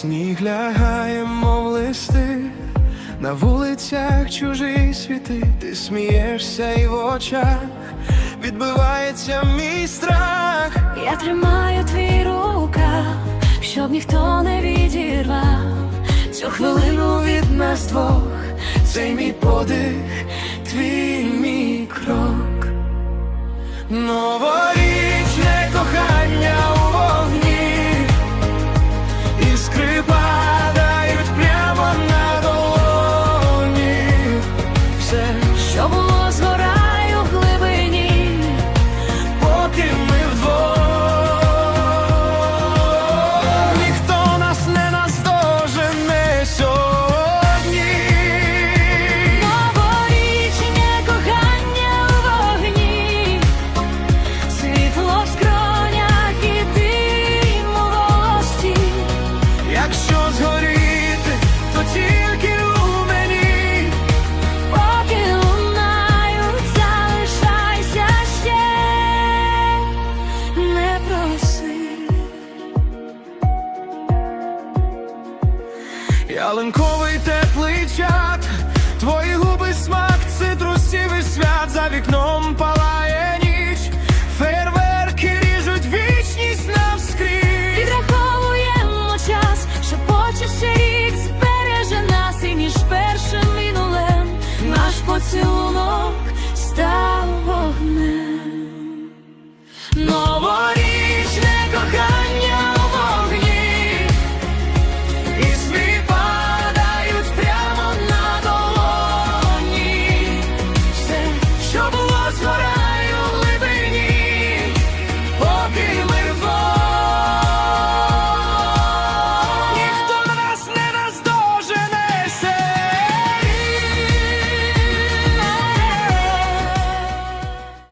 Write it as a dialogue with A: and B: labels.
A: Сніг лягає, мов листи, на вулицях чужі світи, ти смієшся і в очах відбивається мій страх.
B: Я тримаю твій рукав, щоб ніхто не відірвав цю хвилину від нас двох,
A: цей мій подих.
B: shovel
A: ялинковий теплий чат. Твої